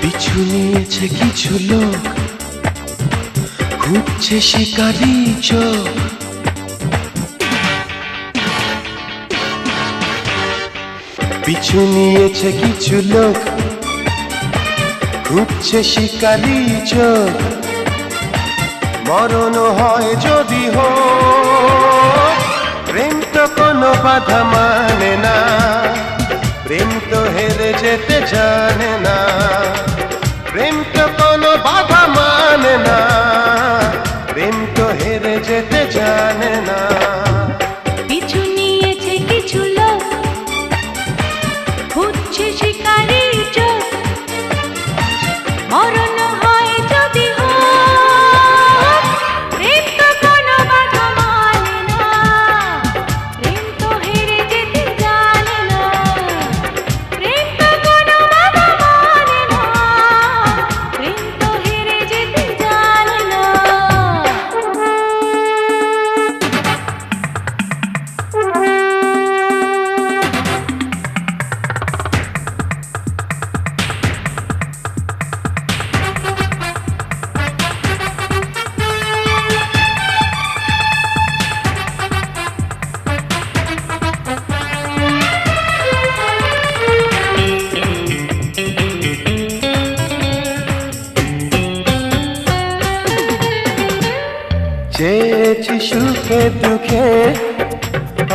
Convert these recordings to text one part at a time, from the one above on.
পিছু নিয়েছে কিছু লোক খুঁজছে শিকারি চোখ। পিছু নিয়েছে কিছু লোক। খুঁজছে শিকারি চোখ মরণ হয় যদি হো। প্রেম তো কোনো বাধা মানে না। প্রেম তো হেরে যেতে জানে না। প্রেম তো কোনো বাধা মানে না। প্রেম তো হেরে যেতে খুঁজছে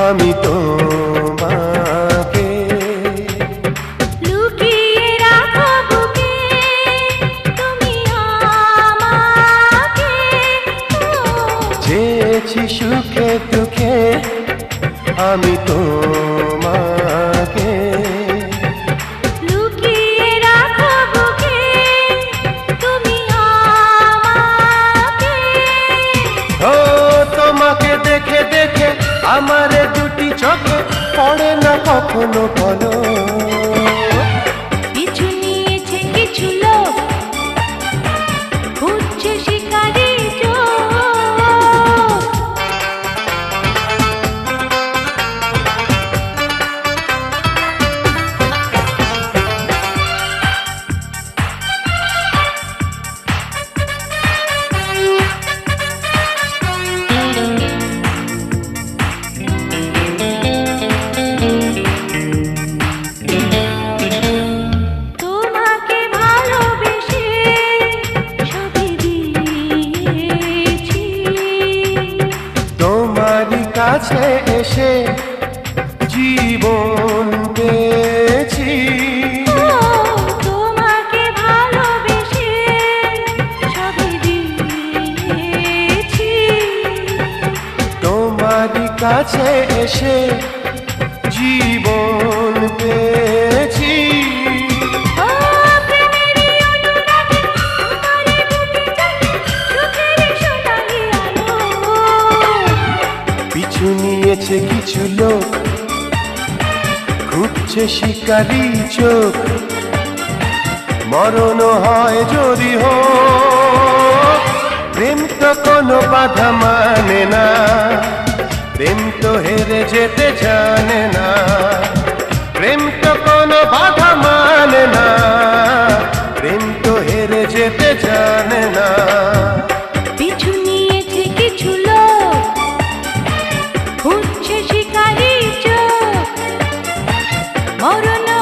আমি চেয়েছি সুখে দুঃখে আমি তোমাকে। ও তোমাকে দেখে আমার দুটি চোখে পড়ে না কখনো বলো। কাছে এসে জীবন পেয়েছি। তোমাকে ভালোবেসে সবই দিয়েছি। তোমার কাছে এসে জীবন পেয়েছি। গিয়েছে কিছু লোক। খুঁজছে শিকারি চোখ। মরণ হয় যদি হো প্রেম তো কোনো বাধা মানে না। প্রেম তো হেরে যেতে জানে না। প্রেম তো কোনো বাধা মানে না। প্রেম তো হেরে যেতে জানে না। মরণ